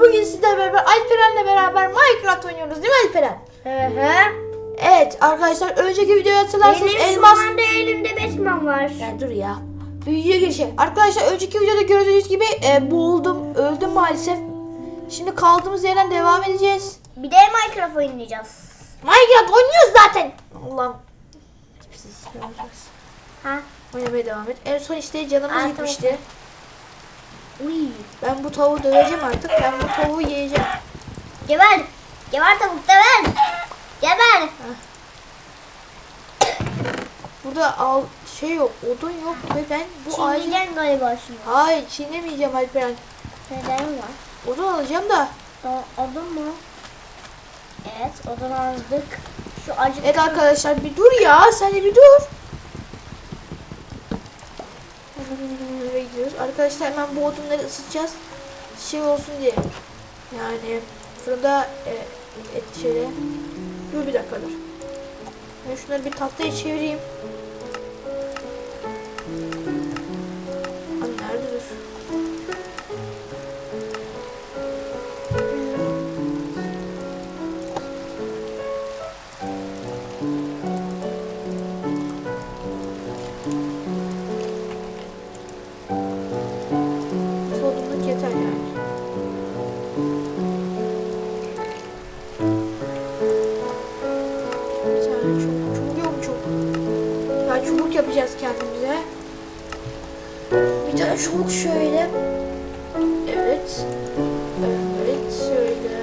Bugün sizlerle beraber Alperen'le beraber Minecraft oynuyoruz değil mi Alperen? Hı hı. Evet arkadaşlar önceki videoyu hatırlarsanız Benim elmas... şu anda elimde Batman var. Ya dur ya. Büyüye girişe. Arkadaşlar önceki videoda gördüğünüz gibi e, boğuldum, öldüm maalesef. Şimdi kaldığımız yerden devam edeceğiz. Bir de Minecraft oynayacağız. Minecraft oynuyoruz zaten. Allah'ım. Tipsiz. Ha? Oynamaya devam et. En son işte canımız Aa, gitmişti. Uy. Ben bu tavuğu döveceğim artık. Ben bu tavuğu yiyeceğim. Geber. Geber tavuk geber. Geber. Burada al şey yok, odun yok ve ben bu ağacı... Çiğneyeceksin galiba şimdi. Hayır, çiğnemeyeceğim Alperen. Neden var? Odun alacağım da. O, odun mu? Evet odun aldık. Şu acı Evet arkadaşlar bir dur ya, sen de bir dur. Gidiyoruz. Arkadaşlar hemen bu odunları ısıtacağız. Şey olsun diye. Yani fırında e, et şöyle. Dur bir dakika dur. Ben şunları bir tahtaya çevireyim. Çubuk şöyle. Evet. Evet şöyle.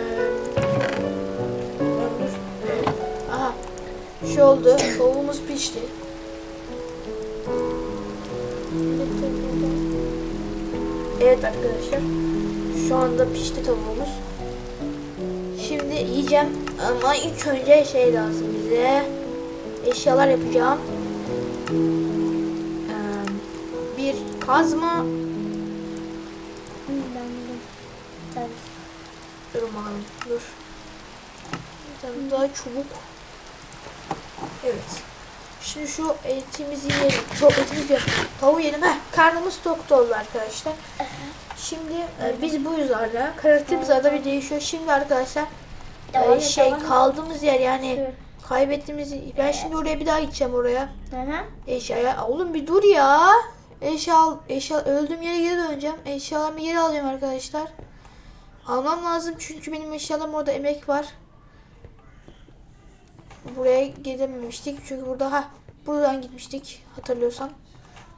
Aha. Şu oldu. Tavuğumuz pişti. Evet arkadaşlar. Şu anda pişti tavuğumuz. Şimdi yiyeceğim ama ilk önce şey lazım bize. Eşyalar yapacağım. Kazma. Dur bakalım. Dur. Bir tane daha çubuk. Evet. Şimdi şu etimizi yiyelim. Çok etimiz yok. Tavuğu yiyelim. Heh, karnımız tok doldu arkadaşlar. Şimdi e, biz bu yüzden karakterimiz arada bir değişiyor. Şimdi arkadaşlar e, şey kaldığımız yer yani kaybettiğimiz ben şimdi oraya bir daha gideceğim oraya. Eşyaya. Oğlum bir dur ya. Eşya eşya öldüğüm yere geri döneceğim. Eşyalarımı geri alacağım arkadaşlar. Almam lazım çünkü benim eşyalarım orada emek var. Buraya gidememiştik çünkü burada ha buradan gitmiştik hatırlıyorsan.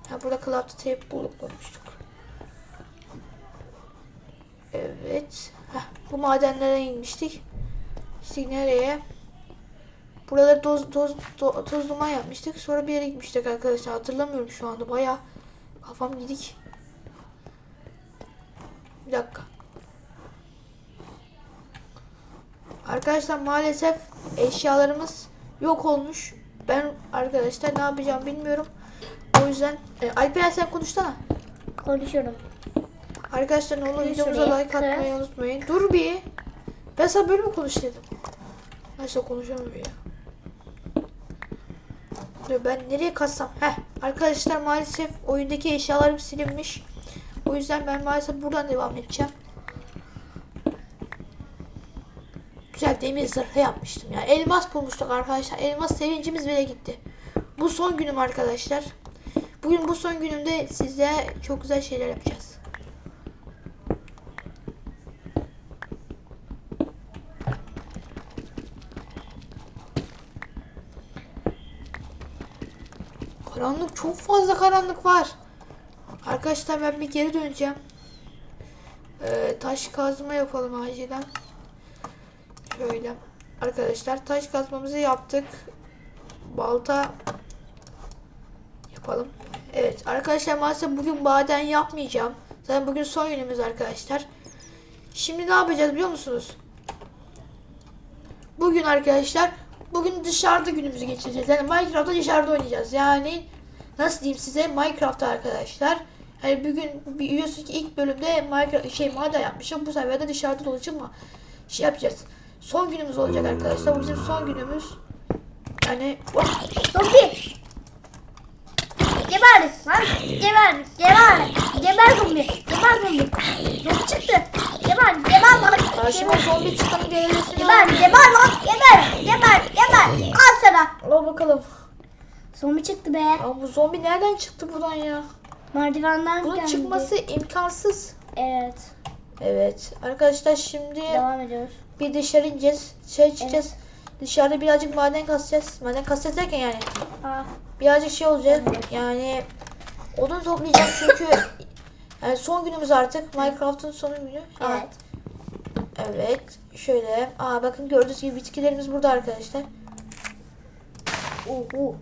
Ha burada craft tape bulup koymuştuk. Evet. Heh, bu madenlere inmiştik. İşte nereye? Buraları toz, toz, to, toz duman yapmıştık. Sonra bir yere gitmiştik arkadaşlar. Hatırlamıyorum şu anda. Baya kafam gidik. Bir dakika. Arkadaşlar maalesef eşyalarımız yok olmuş. Ben arkadaşlar ne yapacağım bilmiyorum. O yüzden e, Alperen sen konuşsana. Konuşuyorum. Arkadaşlar ne olur videomuza like atmayı unutmayın. Dur bir. Ben sana böyle mi konuş dedim. Neyse konuşamıyorum ya. Dur ben nereye katsam? Heh. Arkadaşlar maalesef oyundaki eşyalarım silinmiş. O yüzden ben maalesef buradan devam edeceğim. Güzel demir zırhı yapmıştım ya. Elmas bulmuştuk arkadaşlar. Elmas sevincimiz bile gitti. Bu son günüm arkadaşlar. Bugün bu son günümde size çok güzel şeyler yapacağız. Karanlık çok fazla karanlık var. Arkadaşlar ben bir geri döneceğim. Ee, taş kazma yapalım acilen. Şöyle. Arkadaşlar taş kazmamızı yaptık. Balta yapalım. Evet arkadaşlar maalesef bugün maden yapmayacağım. Zaten bugün son günümüz arkadaşlar. Şimdi ne yapacağız biliyor musunuz? Bugün arkadaşlar bugün dışarıda günümüzü geçireceğiz. Yani Minecraft'ta dışarıda oynayacağız. Yani nasıl diyeyim size Minecraft'ta arkadaşlar. Hani bir gün biliyorsunuz ki ilk bölümde Minecraft şey maden yapmışım. Bu sefer dışarıda dolaşıp mı şey yapacağız. Son günümüz olacak arkadaşlar. Bu bizim son günümüz. Yani oh, zombi. Geber lan. Geber. Geber. Geber zombi. Geber zombi. Zombi çıktı. Geber. Geber bana. Karşıma zombi çıktı mı diye Geber. Geber lan. Geber. Geber. Geber. Al sana. Al bakalım nereden çıktı buradan ya? Merdivenden Bunun geldi. çıkması imkansız. Evet. Evet. Arkadaşlar şimdi Devam ediyoruz. bir dışarı ineceğiz. Dışarı çıkacağız. Dışarıda birazcık maden kasacağız. Maden kasacağız derken yani Aa, birazcık şey olacak. Yani odun toplayacağım çünkü yani son günümüz artık. Minecraft'ın son günü. Evet. Evet. Şöyle. Aa bakın gördüğünüz gibi bitkilerimiz burada arkadaşlar. Uhu.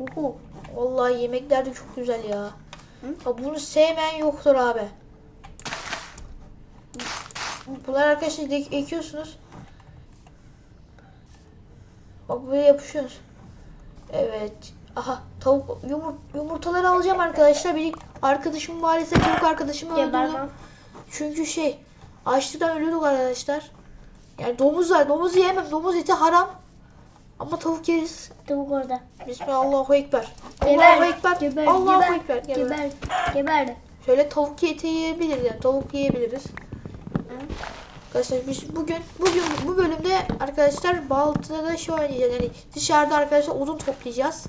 Uhu. Vallahi yemekler de çok güzel ya. Ha, bunu sevmeyen yoktur abi. Bunlar arkadaşlar ek- ekiyorsunuz. Bak böyle yapışıyorsunuz. Evet. Aha tavuk yumur, yumurtaları alacağım arkadaşlar. Bir arkadaşım maalesef tavuk arkadaşımı. Gebermem. Çünkü şey açlıktan ölüyorduk arkadaşlar. Yani domuz var. Domuz yiyemem. Domuz eti haram. Ama tavuk yeriz. Tavuk orada. Bismillah Allahu Ekber. Geber. Allahu Ekber. Geber. Allahu geber, Ekber. Geber. Geber. Geber. Şöyle tavuk eti yiyebiliriz yani. Tavuk yiyebiliriz. Arkadaşlar biz bugün bugün bu bölümde arkadaşlar Baltı'da şey oynayacağız. Yani dışarıda arkadaşlar odun toplayacağız.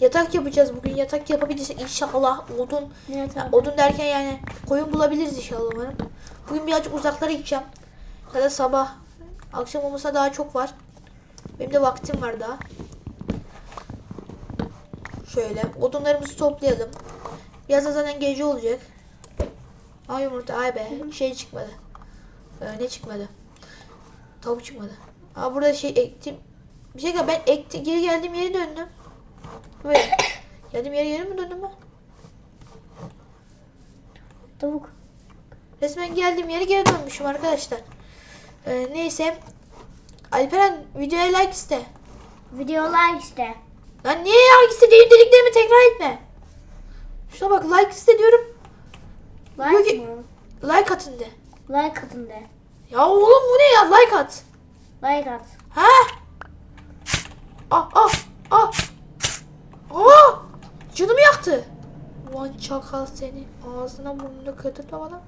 Yatak yapacağız bugün. Yatak yapabilirsek inşallah odun Evet abi. odun derken yani koyun bulabiliriz inşallah umarım. Bugün birazcık uzaklara gideceğim. Ya da sabah. Akşam olmasa daha çok var. Benim de vaktim var daha. Şöyle odunlarımızı toplayalım. Biraz da zaten gece olacak. Ay yumurta ay be şey çıkmadı. Ee, ne çıkmadı? Tavuk çıkmadı. Aa burada şey ektim. Bir şey ben ekti geri geldiğim yere döndüm. Böyle. Geldiğim yere geri mi döndüm ben? Tavuk. Resmen geldiğim yere geri dönmüşüm arkadaşlar. Ee, neyse. Alperen videoya like iste. Videolar işte. Lan niye like iste deyip dediklerimi tekrar etme. Şuna bak like iste diyorum. Diyor Like ki- mı? Like atın de. Like atın de. Ya oğlum bu ne ya like at. Like at. Ha? Ah ah ah. Aa! Canımı yaktı. Ulan çakal seni. Ağzına burnunu kırdırtma bana.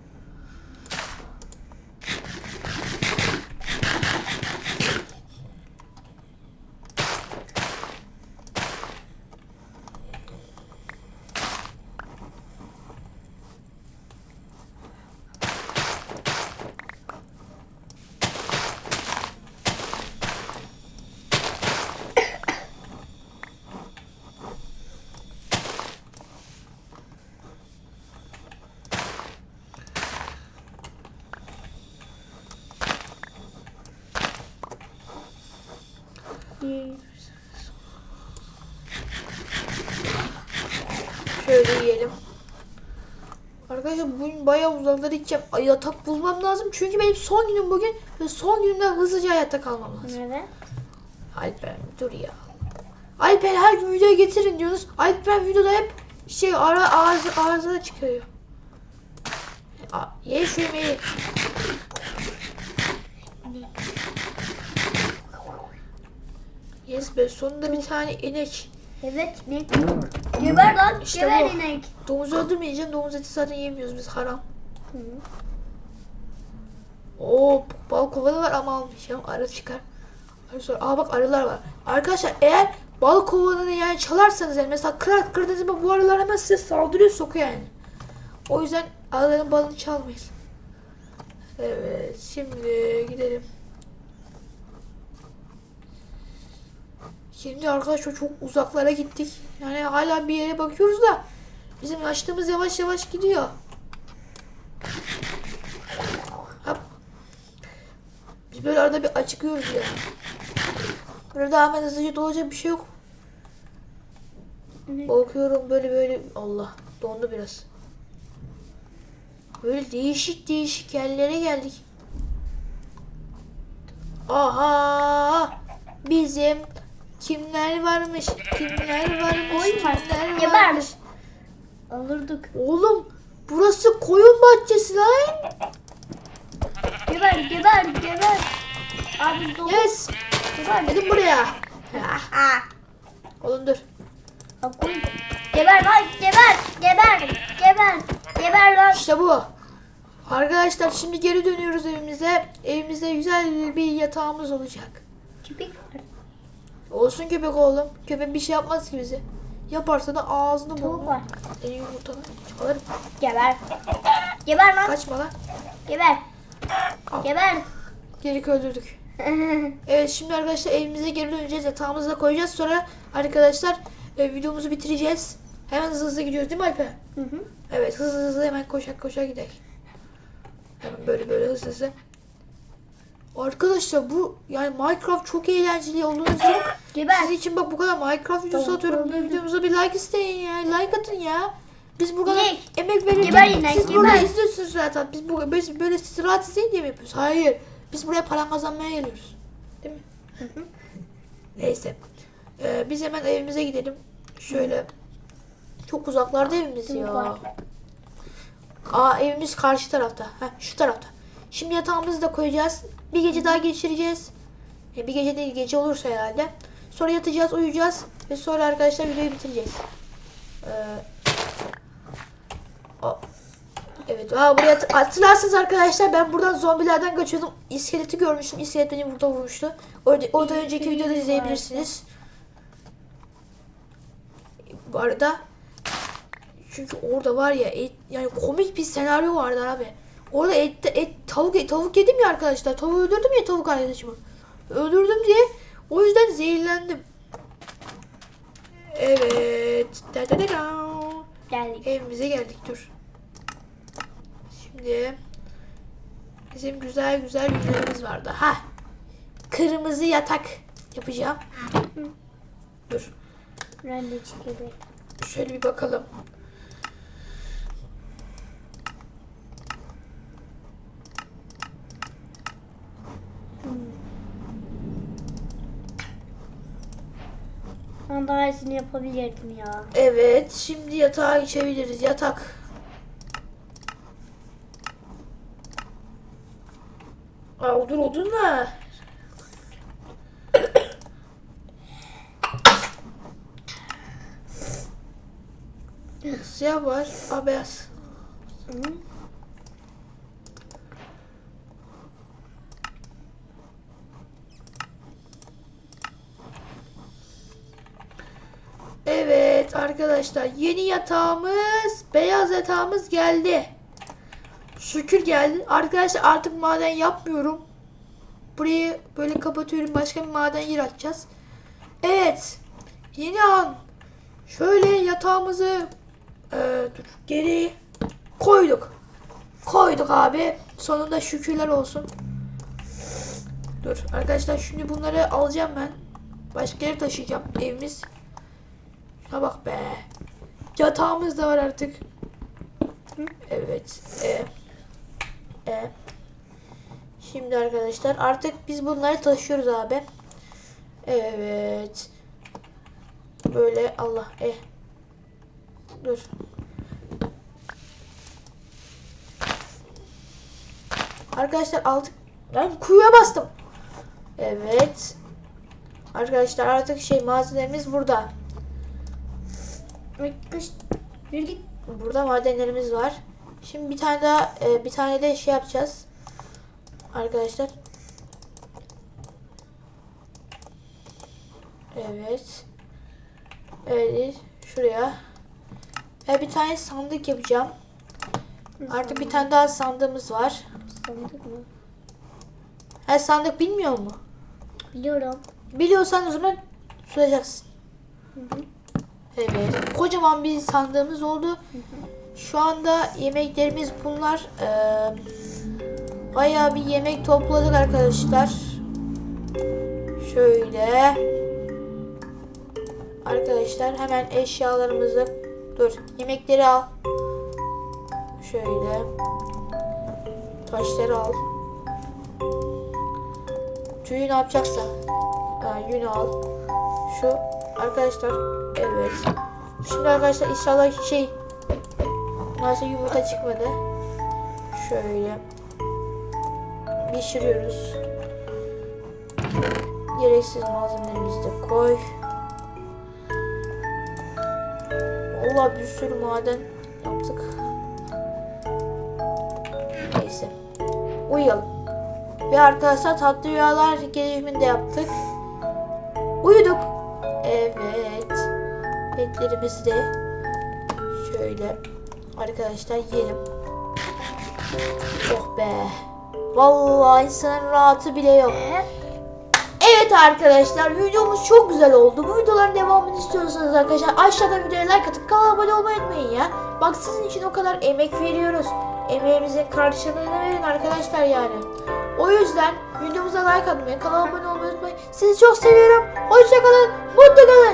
Şöyle yiyelim. Bugün bayağı uzaklara gideceğim. Yatak bulmam lazım. Çünkü benim son günüm bugün. Ve son günümde hızlıca hayatta kalmam lazım. Neden? Alper dur ya. Alper her gün videoya getirin diyorsunuz. Alper videoda hep şey ara ağzı ağzına çıkıyor. A, ye şu yemeği. Yes be sonunda bir tane inek. Evet. Ne? Geber lan. İşte Geber bu. inek. Domuz öldürmeyeceğim. Domuz eti zaten yemiyoruz biz haram. Hı. Oo bal kovanı var ama almayacağım. Arı çıkar. Arı sonra, aa bak arılar var. Arkadaşlar eğer bal kovanını yani çalarsanız yani mesela kırar kırdığınız zaman bu arılar hemen size saldırıyor sokuyor yani. O yüzden arıların balını çalmayın. Evet şimdi gidelim. Şimdi arkadaşlar çok uzaklara gittik. Yani hala bir yere bakıyoruz da bizim açtığımız yavaş yavaş gidiyor. Hop. Biz böyle arada bir acıkıyoruz ya. Burada hemen hızlıca dolacak bir şey yok. Ne? Bakıyorum böyle böyle Allah dondu biraz. Böyle değişik değişik yerlere geldik. Aha! Bizim kimler varmış? Kimler varmış? Koyun var. Kimler Geber. varmış? Alırdık. Oğlum burası koyun bahçesi lan. Geber geber geber. Abi dolu. Yes. Geber. Dedim buraya. Aa. Oğlum dur. Ha, koy. Geber lan geber. Geber. Geber. Geber lan. İşte bu. Arkadaşlar şimdi geri dönüyoruz evimize. Evimizde güzel bir yatağımız olacak. Köpek. Olsun köpek oğlum. Köpek bir şey yapmaz ki bize. Yaparsa da ağzını burnunu. var. Senin yumurtanı çalarım. Geber. Geber lan. Kaçma lan. Geber. Geber. Geri öldürdük. Evet şimdi arkadaşlar evimize geri döneceğiz. Yatağımızı da koyacağız. Sonra arkadaşlar e, videomuzu bitireceğiz. Hemen hızlı hızlı gidiyoruz değil mi Alper? Hı hı. Evet hızlı hızlı hemen koşak koşak gidelim. Hemen böyle böyle hızlı hızlı. Arkadaşlar bu yani Minecraft çok eğlenceli olduğunuz için Geber. sizin için bak bu kadar Minecraft videosu Tamam, atıyorum. tamam. Videomuza bir like isteyin ya. Like atın ya. Biz bu kadar Ne? emek verirken Geber yine, siz geber. burada izliyorsunuz zaten. Biz, bu, biz böyle sizi rahat izleyin diye mi yapıyoruz? Hayır. Biz buraya para kazanmaya geliyoruz. Değil mi? Neyse. Ee, biz hemen evimize gidelim. Şöyle. Çok uzaklarda evimiz ya. Aa evimiz karşı tarafta. Heh, şu tarafta. Şimdi yatağımızı da koyacağız. Bir gece daha geçireceğiz. E, bir gece değil gece olursa herhalde. Sonra yatacağız, uyuyacağız ve sonra arkadaşlar videoyu bitireceğiz. Ee, o- Evet, aa, buraya hat- hatırlarsınız arkadaşlar ben buradan zombilerden kaçıyordum. İskeleti görmüştüm. İskelet beni burada vurmuştu. Orada, orada önceki videoda izleyebilirsiniz. Bu arada çünkü orada var ya et, yani komik bir senaryo vardı abi. Orada et, et tavuk tavuk yedim ya arkadaşlar. Tavuğu öldürdüm ya tavuk arkadaşımı. Öldürdüm diye o yüzden zehirlendim. Evet. Da da da da. Geldik. Evimize geldik dur. Şimdi bizim güzel güzel günlerimiz vardı. Ha. Kırmızı yatak yapacağım. Dur. Ben de çıkıyorum. Şöyle bir bakalım. Ben daha iyisini yapabilirdim ya. Evet, şimdi yatağa geçebiliriz. Yatak. Aa, odun odun da. Siyah var, aa, beyaz. Hı. Arkadaşlar yeni yatağımız, beyaz yatağımız geldi. Şükür geldi. Arkadaşlar artık maden yapmıyorum. Burayı böyle kapatıyorum. Başka bir maden yer açacağız. Evet. Yeni an. Şöyle yatağımızı e, dur, geri koyduk. Koyduk abi. Sonunda şükürler olsun. Dur arkadaşlar şimdi bunları alacağım ben. Başka yere taşıyacağım. Evimiz Ha bak be. Yatağımız da var artık. Evet. E, e. Şimdi arkadaşlar artık biz bunları taşıyoruz abi. Evet. Böyle Allah e. Dur. Arkadaşlar aldık. Ben kuyuya bastım. Evet. Arkadaşlar artık şey malzemelerimiz burada. Kış. Yürü git. Burada madenlerimiz var. Şimdi bir tane daha e, bir tane de şey yapacağız. Arkadaşlar. Evet. Evet. Şuraya. Ve bir tane sandık yapacağım. Artık bir tane daha sandığımız var. Sandık mı? Ha sandık bilmiyor mu? Biliyorum. Biliyorsan o zaman soracaksın. Hı hı. Evet. Kocaman bir sandığımız oldu. Şu anda yemeklerimiz bunlar. Ee, bayağı bir yemek topladık arkadaşlar. Şöyle. Arkadaşlar hemen eşyalarımızı dur yemekleri al. Şöyle. Taşları al. Tüyü ne yapacaksa. Ha, yünü al. Şu arkadaşlar evet. Şimdi arkadaşlar inşallah şey maalesef yumurta çıkmadı. Şöyle pişiriyoruz. Gereksiz malzemelerimizi de koy. Allah bir sürü maden yaptık. Neyse. Uyuyalım. Ve arkadaşlar tatlı rüyalar gelişimini de yaptık. Uyuduk. Evet. Petlerimizi de şöyle arkadaşlar yiyelim. Oh be. Vallahi insanın rahatı bile yok. Evet arkadaşlar videomuz çok güzel oldu. Bu videoların devamını istiyorsanız arkadaşlar aşağıda videoya like atıp kanala abone olmayı unutmayın ya. Bak sizin için o kadar emek veriyoruz. Emeğimizin karşılığını verin arkadaşlar yani. O yüzden videomuza like atmayı, kanala abone olmayı unutmayın. Sizi çok seviyorum. Hoşçakalın, mutlu kalın.